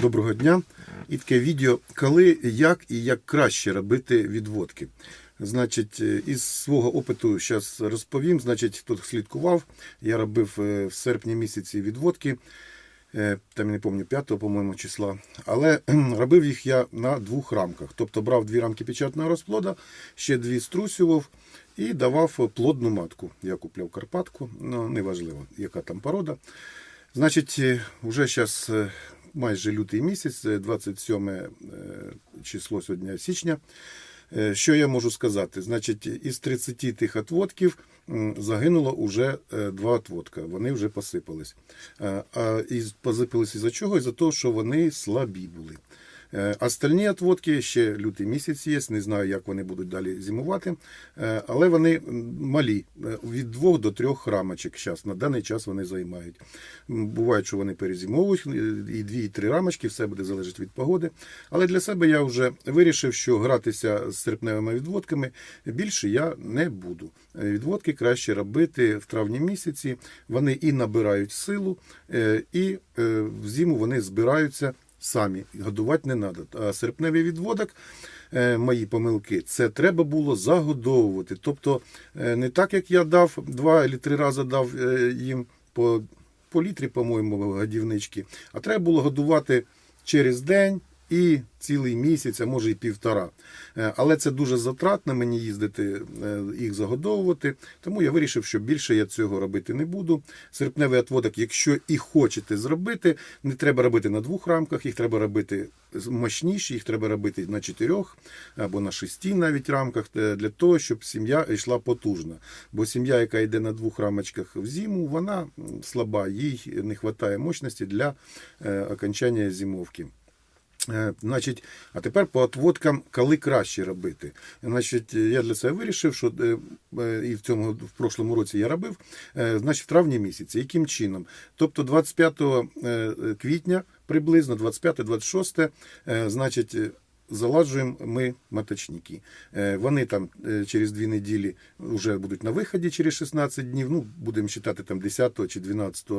Доброго дня. І таке відео, коли, як і як краще робити відводки. Значить, е, із свого опиту зараз розповім. Значить, хто слідкував, я робив е, в серпні місяці відводки, е, там не пам'ятаю, 5 по-моєму, числа. Але робив їх я на двох рамках. Тобто брав дві рамки печатного розплода, ще дві струсював і давав плодну матку. Я купляв Карпатку, ну неважливо, яка там порода. Значить, е, вже зараз майже лютий місяць, е, 27 е, число сьогодні січня. Е, Що я можу сказати? Значить, із 30 тих отводків загинуло вже е, два отводка. Вони вже посипались. А із посипались із-за чого? Із-за того, що вони слабі були. Е, Остальні отводки ще лютий місяць є, не знаю, як вони будуть далі зимувати, Е, але вони малі, е, від двох до трьох рамочок зараз. На даний час вони займають. Буває, що вони перезимовують, е, і дві, і три рамочки, все буде залежати від погоди. Але для себе я вже вирішив, що гратися з серпневими відводками більше я не буду. Е, Відводки краще робити в травні місяці. Вони і набирають силу, е, і е, в зиму вони збираються самі. Годувати не треба. А серпневий відводок, е, мої помилки, це треба було загодовувати. Тобто е, не так, як я дав два чи три рази дав е, їм по, по літрі, по-моєму, годівнички, а треба було годувати через день. І цілий місяць, а може і півтора. Е, Але це дуже затратно мені їздити, е, їх загодовувати. Тому я вирішив, що більше я цього робити не буду. Серпневий отводок, якщо і хочете зробити, не треба робити на двох рамках, їх треба робити мощніші, їх треба робити на чотирьох або на шести навіть рамках, е, для того, щоб сім'я йшла потужна. Бо сім'я, яка йде на двох рамочках в зиму, вона слаба, їй не вистачає мощності для окончання зимовки. Е, Значить, а тепер по отводкам, коли краще робити. Значить, я для себе вирішив, що е, е, і в цьому в прошлому році я робив, значить, в травні місяці. Яким чином? Тобто 25 е, квітня приблизно, 25-26, е, значить. Заладжуємо ми маточники. Вони там через дві неділі вже будуть на виході через 16 днів. Ну, будемо вважати там 10 чи 12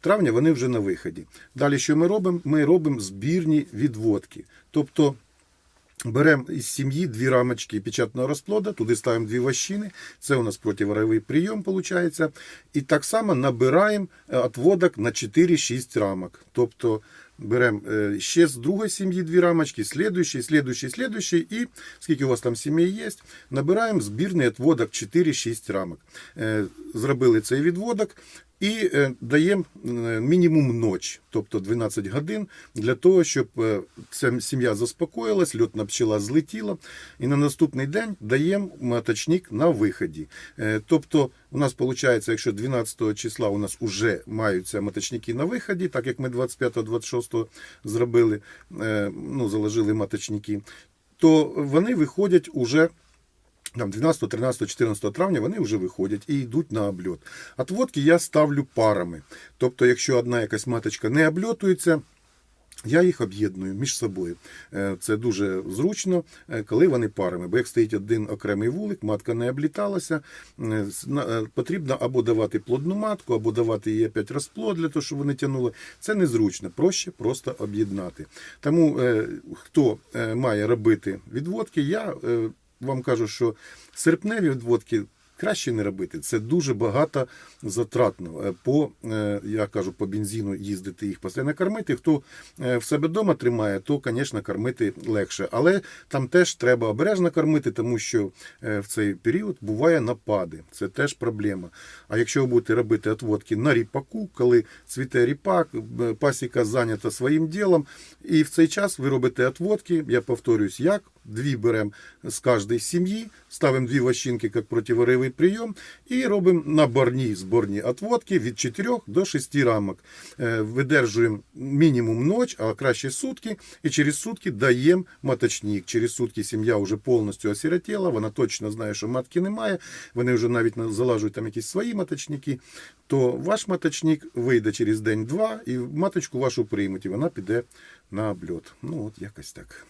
травня, вони вже на виході. Далі що ми робимо? Ми робимо збірні відводки. Тобто Беремо із сім'ї дві рамочки печатного розплода, туди ставимо дві вощини. Це у нас противоровий прийом виходить. І так само набираємо е, отводок на 4-6 рамок. Тобто беремо е, ще з другої сім'ї дві рамочки, слідуючий, слідуючий, слідуючий, і скільки у вас там сімей є, набираємо збірний отводок 4-6 рамок. Е, Зробили цей відводок. І е, даємо е, мінімум ноч, тобто 12 годин, для того, щоб е, ця сім'я заспокоїлась, льотна пчела злетіла, і на наступний день даємо маточник на виході. Тобто, у нас виходить, якщо 12 числа у нас вже маються маточники на виході, так як ми 25-26 зробили, ну, заложили маточники, то вони виходять уже там 12, 13, 14 травня вони вже виходять і йдуть на обльот. Отводки я ставлю парами. Тобто, якщо одна якась маточка не обльотується, я їх об'єдную між собою. Е, Це дуже зручно, е, коли вони парами. Бо як стоїть один окремий вулик, матка не обліталася. е, Потрібно або давати плодну матку, або давати їй опять розплод для того, щоб вони тягнули. Це незручно, проще просто об'єднати. Тому хто має робити відводки, я вам кажу, що серпневі відводки. Краще не робити. Це дуже багато затратно. Е, По, е, я кажу, по бензину їздити їх постійно кормити. Хто е, в себе вдома тримає, то, звісно, кормити легше. Але там теж треба обережно кормити, тому що в цей період буває напади. Це теж проблема. А якщо ви будете робити отводки на ріпаку, коли цвіте ріпак, пасіка зайнята своїм ділом, і в цей час ви робите отводки, я повторюсь, як? Дві беремо з кожної сім'ї, ставимо дві вощинки як противоровий прийом і робимо наборні зборні отводки від 4 до 6 рамок. Е, Видержуємо мінімум ноч, а краще сутки, і через сутки даємо маточник. Через сутки сім'я вже повністю осиротіла, вона точно знає, що матки немає, вони вже навіть залажують там якісь свої маточники, то ваш маточник вийде через день-два і маточку вашу приймуть, і вона піде на обльот. Ну от якось так.